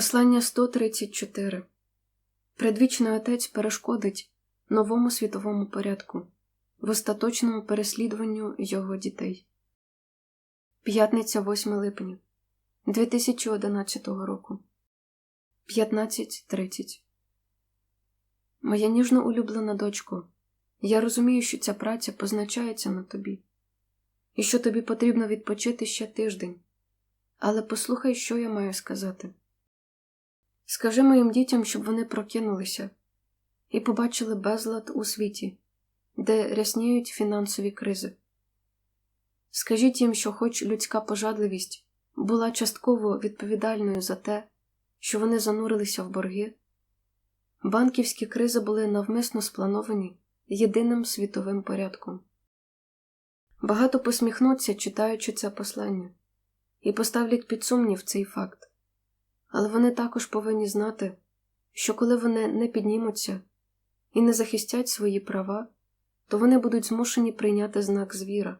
Послання 134 Предвічний Отець перешкодить новому світовому порядку в остаточному переслідуванню його дітей. П'ятниця 8 липня 2011 року 15.30 Моя ніжно улюблена дочко, я розумію, що ця праця позначається на тобі, і що тобі потрібно відпочити ще тиждень. Але послухай, що я маю сказати. Скажи моїм дітям, щоб вони прокинулися і побачили безлад у світі, де рясніють фінансові кризи. Скажіть їм, що, хоч людська пожадливість була частково відповідальною за те, що вони занурилися в борги, банківські кризи були навмисно сплановані єдиним світовим порядком. Багато посміхнуться, читаючи це послання, і поставлять під сумнів цей факт. Але вони також повинні знати, що коли вони не піднімуться і не захистять свої права, то вони будуть змушені прийняти знак звіра,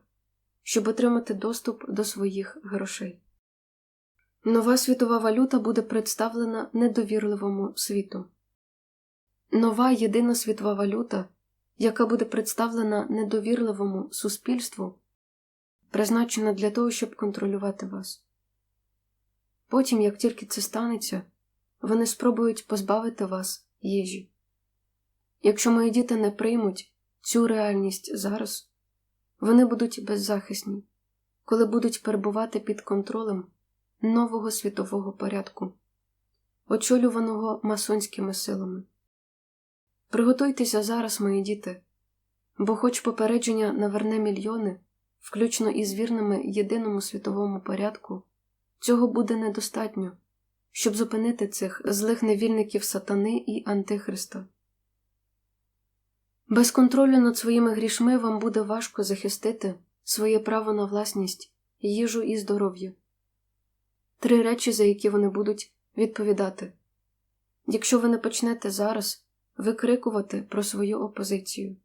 щоб отримати доступ до своїх грошей. Нова світова валюта буде представлена недовірливому світу. Нова єдина світова валюта, яка буде представлена недовірливому суспільству, призначена для того, щоб контролювати вас. Потім, як тільки це станеться, вони спробують позбавити вас їжі. Якщо мої діти не приймуть цю реальність зараз, вони будуть беззахисні, коли будуть перебувати під контролем нового світового порядку, очолюваного масонськими силами. Приготуйтеся зараз, мої діти, бо, хоч попередження наверне мільйони, включно із вірними єдиному світовому порядку. Цього буде недостатньо, щоб зупинити цих злих невільників сатани і Антихриста. Без контролю над своїми грішми вам буде важко захистити своє право на власність, їжу і здоров'я. Три речі, за які вони будуть відповідати. Якщо ви не почнете зараз викрикувати про свою опозицію,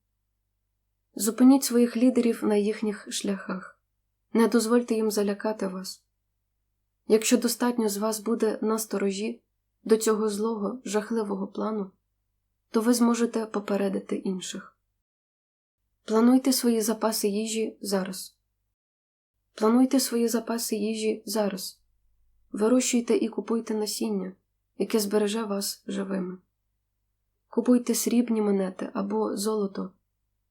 зупиніть своїх лідерів на їхніх шляхах, не дозвольте їм залякати вас. Якщо достатньо з вас буде насторожі до цього злого, жахливого плану, то ви зможете попередити інших. Плануйте свої запаси їжі зараз. Плануйте свої запаси їжі зараз. Вирощуйте і купуйте насіння, яке збереже вас живими. Купуйте срібні монети або золото,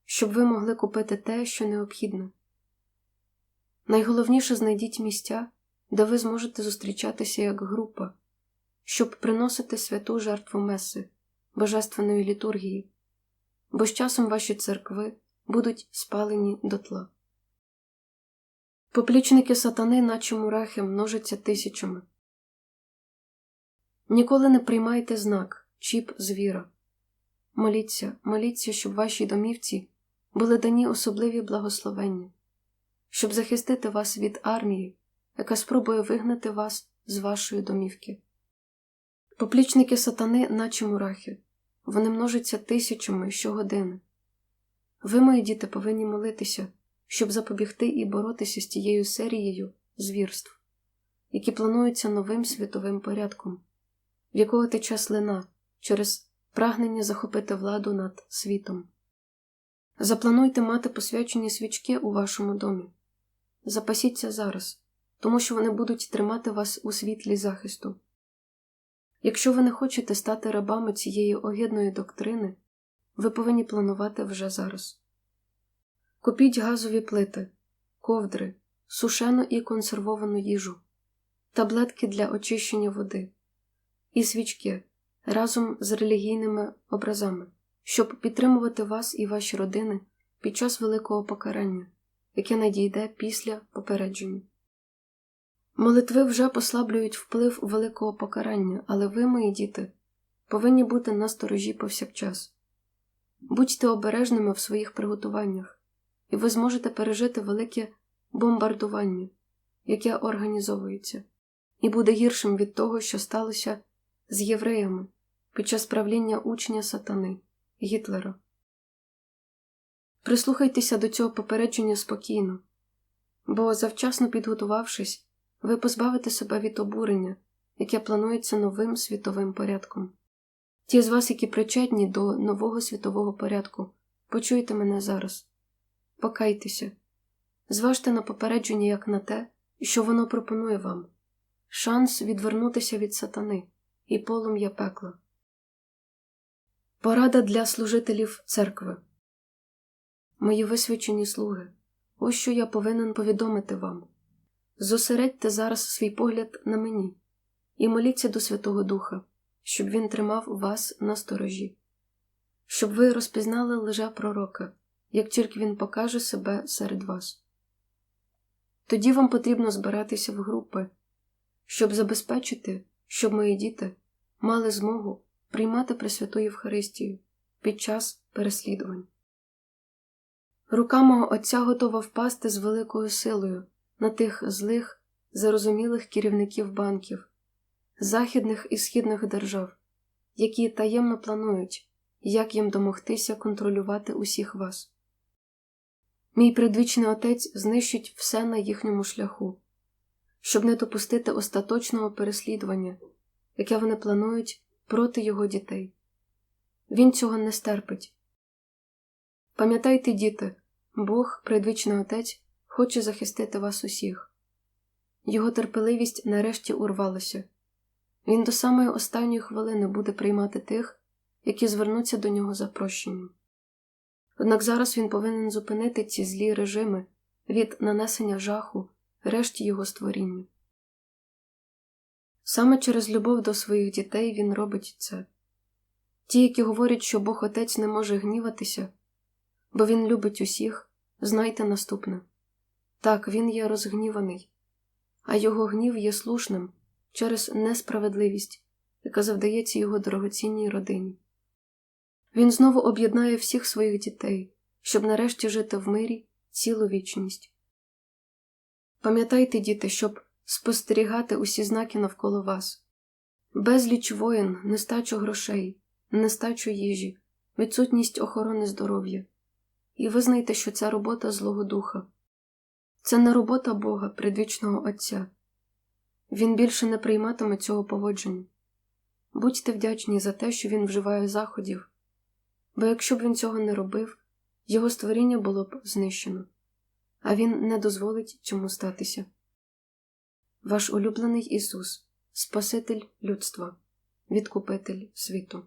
щоб ви могли купити те, що необхідне. Найголовніше знайдіть місця де ви зможете зустрічатися як група, щоб приносити святу жертву Меси, Божественної літургії, бо з часом ваші церкви будуть спалені дотла. Поплічники сатани, наче мурахи, множаться тисячами. Ніколи не приймайте знак, чіп звіра. Моліться, моліться, щоб вашій домівці були дані особливі благословення, щоб захистити вас від армії, яка спробує вигнати вас з вашої домівки. Поплічники сатани, наче мурахи, вони множаться тисячами щогодини. Ви, мої діти, повинні молитися, щоб запобігти і боротися з тією серією звірств, які плануються новим світовим порядком, в якого тече слина через прагнення захопити владу над світом. Заплануйте мати посвячені свічки у вашому домі. Запасіться зараз тому що вони будуть тримати вас у світлі захисту. Якщо ви не хочете стати рабами цієї огидної доктрини, ви повинні планувати вже зараз. Купіть газові плити, ковдри, сушену і консервовану їжу, таблетки для очищення води і свічки разом з релігійними образами, щоб підтримувати вас і ваші родини під час великого покарання, яке надійде після попередження. Молитви вже послаблюють вплив великого покарання, але ви, мої діти, повинні бути на сторожі повсякчас. Будьте обережними в своїх приготуваннях, і ви зможете пережити велике бомбардування, яке організовується, і буде гіршим від того, що сталося з євреями під час правління учня сатани Гітлера. Прислухайтеся до цього попередження спокійно, бо, завчасно підготувавшись, ви позбавите себе від обурення яке планується новим світовим порядком. Ті з вас, які причетні до нового світового порядку, почуйте мене зараз. Покайтеся, зважте на попередження як на те, що воно пропонує вам шанс відвернутися від сатани і полум'я пекла. Порада для служителів церкви. Мої висвячені слуги, ось що я повинен повідомити вам. Зосередьте зараз свій погляд на мені і моліться до Святого Духа, щоб він тримав вас на сторожі, щоб ви розпізнали лежа пророка, як тільки він покаже себе серед вас. Тоді вам потрібно збиратися в групи, щоб забезпечити, щоб мої діти мали змогу приймати Пресвяту Євхаристію під час переслідувань. Рука мого Отця готова впасти з великою силою на тих злих, зарозумілих керівників банків, західних і східних держав, які таємно планують, як їм домогтися контролювати усіх вас. Мій предвічний отець знищить все на їхньому шляху, щоб не допустити остаточного переслідування, яке вони планують проти його дітей. Він цього не стерпить. Пам'ятайте, діти, Бог, предвічний отець, хоче захистити вас усіх. Його терпеливість нарешті урвалася. Він до самої останньої хвилини буде приймати тих, які звернуться до нього за прощенням. Однак зараз він повинен зупинити ці злі режими від нанесення жаху решті його створіння. Саме через любов до своїх дітей він робить це. Ті, які говорять, що Бог Отець не може гніватися, бо Він любить усіх, знайте наступне так, він є розгніваний, а його гнів є слушним через несправедливість, яка завдається його дорогоцінній родині. Він знову об'єднає всіх своїх дітей, щоб нарешті жити в мирі цілу вічність. Пам'ятайте, діти, щоб спостерігати усі знаки навколо вас безліч воїн, нестачу грошей, нестачу їжі, відсутність охорони здоров'я. І визнайте, що це робота Злого Духа. Це не робота Бога, предвічного Отця. Він більше не прийматиме цього поводження. Будьте вдячні за те, що він вживає заходів, бо якщо б він цього не робив, його створіння було б знищено, а він не дозволить цьому статися. Ваш улюблений Ісус, Спаситель людства, Відкупитель світу.